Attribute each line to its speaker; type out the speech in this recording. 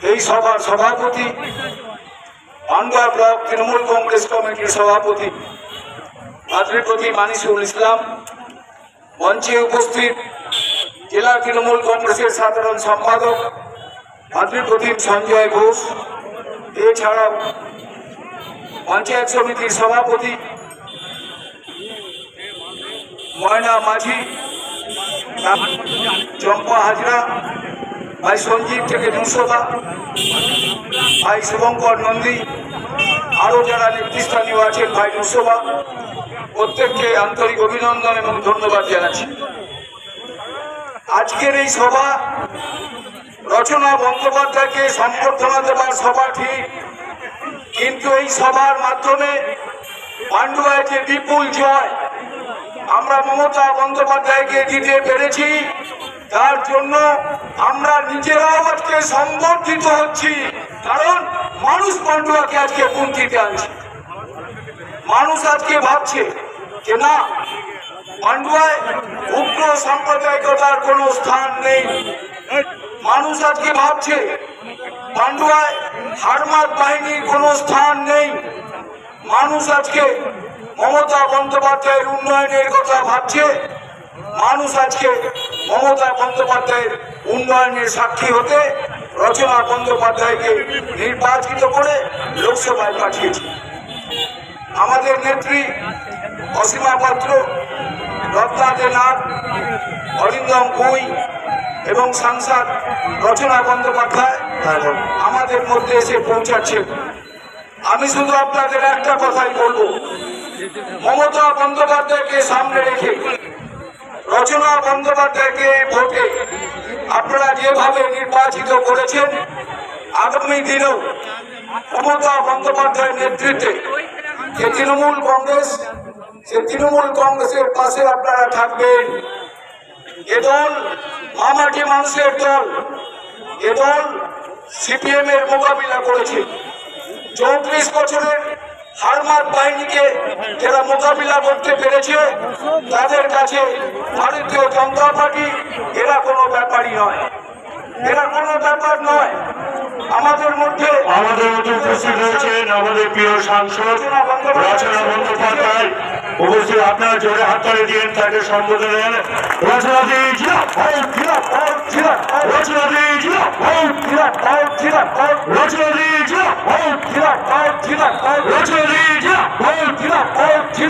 Speaker 1: এই সভার সভাপতি পান্ডুয়া ব্লক তৃণমূল কংগ্রেস কমিটির সভাপতি ভাতৃপ্রতি মানিসুল ইসলাম, মঞ্চে উপস্থিত জেলা তৃণমূল কংগ্রেসের সাধারণ সম্পাদক ভাতৃপ্রতিম সঞ্জয় ঘোষ, এছাড়াও পঞ্চায়েত সমিতির সভাপতি ময়না মাঝি চম্পা হাজরা ভাই সঞ্জীব থেকে নুসবা ভাই শুভঙ্কর নন্দী, আরও যারা নেতৃস্থানীয় আছেন ভাই নুসবা প্রত্যেককে আন্তরিক অভিনন্দন এবং ধন্যবাদ জানাচ্ছি। আজকের এই সভা রচনা বন্দ্যোপাধ্যায়কে সম্বর্ধনা দেওয়ার সভা ঠিক, কিন্তু এই সভার মাধ্যমে পাণ্ডুয়ায় যে বিপুল জয়, আমরা মমতা বন্দ্যোপাধ্যায়কে দিতে পেরেছি। তার জন্য আমরা নিজেরাও আজকে সম্বর্ধিত হচ্ছি। কারণ মানুষ পান্ডুয়াকে আজকে পুঁথিতে আনছে। মানুষ আজকে ভাবছে যে না পাণ্ডুয়ায় উগ্র সাম্প্রদায়িকতার কোনো স্থান নেই। মানুষ আজকে ভাবছে পাণ্ডুয়ায় হারমাত বাহিনীর কোনো স্থান নেই। মানুষ আজকে মমতা বন্দ্যোপাধ্যায়ের উন্নয়নের কথা ভাবছে। মানুষ আজকে মমতা বন্দ্যোপাধ্যায়ের উন্নয়নের সাক্ষী হতে রচনা বন্দ্যোপাধ্যায়কে নির্বাচিত করে লোকসভায় পাঠিয়েছে। আমাদের নেত্রী অসীমা পাত্র রত্না দে নাথ অরিন্দম কুই এবং সাংসদ রচনা বন্দ্যোপাধ্যায় আমাদের মধ্যে এসে পৌঁছাচ্ছেন। আমি শুধু আপনাদের একটা কথাই বলব। মমতা বন্দ্যোপাধ্যায়কে সামনে রেখে রচনা বন্দ্যোপাধ্যায়কে ভোটে আপনারা যেভাবে নির্বাচিত করেছেন, আগামী দিনেও মমতা বন্দ্যোপাধ্যায়ের নেতৃত্বে যে তৃণমূল কংগ্রেস, সে তৃণমূল কংগ্রেসের পাশে আপনারা থাকবেন। এ দল মামাটি মানুষের দল, এ দল সিপিএম এর মোকাবিলা করেছে। চৌত্রিশ বছরের হারমাত বাহিনীকে যারা মোকাবিলা করতে পেরেছে তাদের কাছে ভারতীয় জনতা পার্টি এরা কোনো ব্যাপারই নয় এরা কোনো ব্যাপার নয় আমাদের মধ্যে
Speaker 2: আমাদের মধ্যে উপস্থিত রয়েছেন আমাদের প্রিয় সাংসদ রচনা বন্দ্যোপাধ্যায় উপস্থিত আপনারা জোরে হাততালি দিন তাকে সম্বোধন রচনা দি জিরাফত, জিরাফত, জিরাফত, রচনা দি জিরাফত, জিরাফত, জিরাফত, রচনা